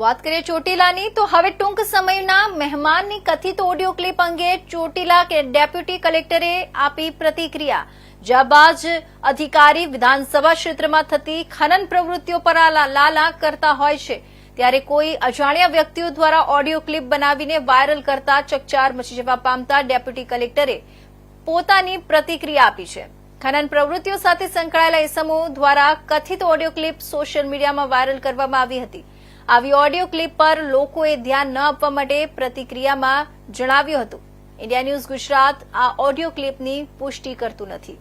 વાત કરીએ ચોટીલાની, તો હવે ટૂંક સમયના મહેમાનની કથિત ઓડિયો ક્લિપ અંગે ચોટીલા કે ડેપ્યુટી કલેક્ટરે આપી પ્રતિક્રિયા. જાબાજ અધિકારી વિધાનસભા ક્ષેત્રમાં થતી ખનન પ્રવૃત્તિઓ પર લાલા કરતા હોય છે. ત્યારે કોઈ અજાણ્યા વ્યક્તિઓ દ્વારા ઓડિયો ક્લિપ બનાવીને વાયરલ કરતા ચકચાર મચી જવા પામતા ડેપ્યુટી કલેક્ટરે પોતાની પ્રતિક્રિયા આપી છે. ખનન પ્રવૃત્તિઓ સાથે સંકળાયેલા ઇસમો દ્વારા કથિત ઓડિયો ક્લિપ સોશિયલ મીડિયામાં વાયરલ કરવામાં આવી હતી. આવી ઓડિયો ક્લિપ પર લોકોએ ધ્યાન ન આપવા માટે પ્રતિક્રિયામાં જણાવ્યું હતું. ઇન્ડિયા ન્યૂઝ ગુજરાત આ ઓડિયો ક્લિપની પુષ્ટિ કરતું નથી.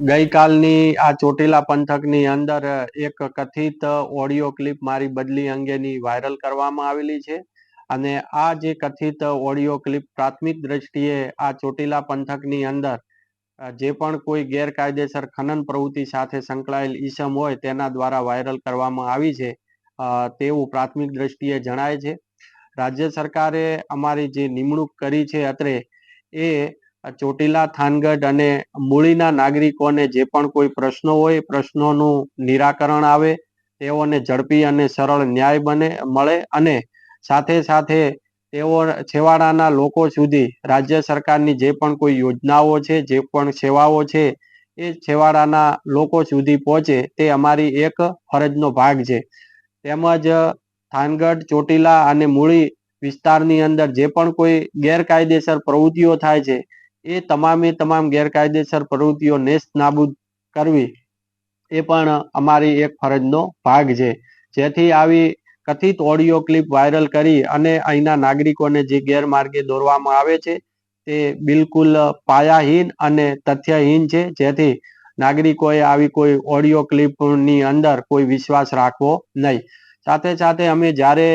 ગઈકાલની આ ચોટીલા પંથકની અંદર એક કથિત ઓડિયો ક્લિપ મારી બદલી અંગેની વાયરલ કરવામાં આવેલી છે. અને આ જે કથિત ઓડિયો ક્લિપ પ્રાથમિક દ્રષ્ટિએ આ ચોટીલા પંથકની અંદર જે પણ કોઈ ગેરકાયદેસર ખનન પ્રવૃત્તિ સાથે સંકળાયેલ ઈસમ હોય તેના દ્વારા વાયરલ કરવામાં આવી છે તેવું પ્રાથમિક દ્રષ્ટિએ જણાય છે. રાજ્ય સરકારે અમારી જે નિમણૂક કરી છે અત્રે, એ ચોટીલા, થાનગઢ અને મૂળીના નાગરિકોને જે પણ કોઈ પ્રશ્નો હોય પ્રશ્નોનું નિરાકરણ આવે, તેઓને ઝડપી અને સરળ ન્યાય બને, મળે અને સાથે સાથે તેઓ છેવાડાના લોકો સુધી રાજ્ય સરકારની જે પણ કોઈ યોજનાઓ છે, જે પણ સેવાઓ છે, એ છેવાડાના લોકો સુધી પહોંચે તે અમારી એક ફરજનો ભાગ છે. તેમજ થાનગઢ, ચોટીલા અને મૂળી વિસ્તારની અંદર જે પણ કોઈ ગેરકાયદેસર પ્રવૃત્તિઓ થાય છે, એ તમામે તમામ ગેરકાયદેસર પ્રવૃત્તિઓ નેસ્ત નાબૂદ કરવી એ પણ અમારી એક ફરજનો ભાગ છે. જેથી આવી કથિત ઓડિયો ક્લિપ વાયરલ કરી અને અહીંના નાગરિકોને જે ગેરમાર્ગે દોરવામાં આવે છે, તે બિલકુલ પાયાહીન અને તથ્યહીન છે. જેથી નાગરિકોએ આવી કોઈ ઓડિયો ક્લિપની અંદર કોઈ વિશ્વાસ રાખવો નહીં. સાથે સાથે અમે જ્યારે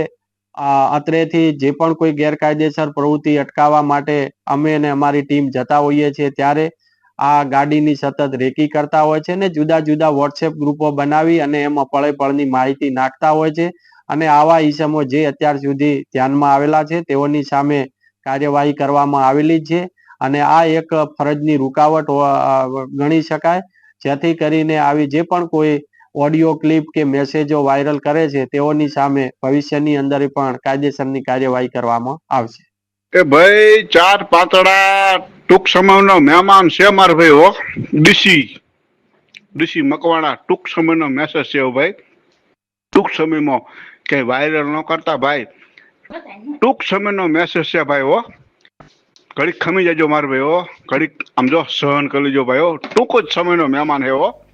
અત્રેથી જે પણ કોઈ ગેરકાયદેસર પ્રવૃત્તિ અટકાવવા માટે અમે અને અમારી ટીમ જતા હોઈએ છીએ, ત્યારે આ ગાડીની સતત રેકી કરતા હોય છે ને જુદા જુદા વોટ્સએપ ગ્રુપો બનાવી અને એમાં પળે પળની માહિતી નાખતા હોય છે. અને આવા ઈસમો જે અત્યાર સુધી ધ્યાનમાં આવેલા છે, તેઓની સામે કાર્યવાહી કરવામાં આવેલી છે અને આ એક ફરજની રૂકાવટ ગણી શકાય. જેથી કરીને આવી જે પણ કોઈ ઓડિયો ક્લિપ કે મેસેજો વાયરલ કરે છે, તેઓની સામે ભવિષ્યની અંદર પણ કાયદેસરની કાર્યવાહી કરવામાં આવશે. કે ભાઈ, ચાર પાતળા ટૂંક સમયનો મહેમાન છે મારો ભાઈ, હો. ડીસી. ડીસી મકવાણા, ટૂંક સમયનો મેસેજ છે ભાઈ. ટૂંક સમયમાં કે વાયરલ ન કરતા ભાઈ. ટૂંક સમયનો મેસેજ છે ભાઈ હો. ઘડીક ખમી જજો માર ભાઈ હો. ઘડીક આમ જો સહન કરી લેજો ભાઈ હો. ટૂંક જ સમયનો મહેમાન હે હો.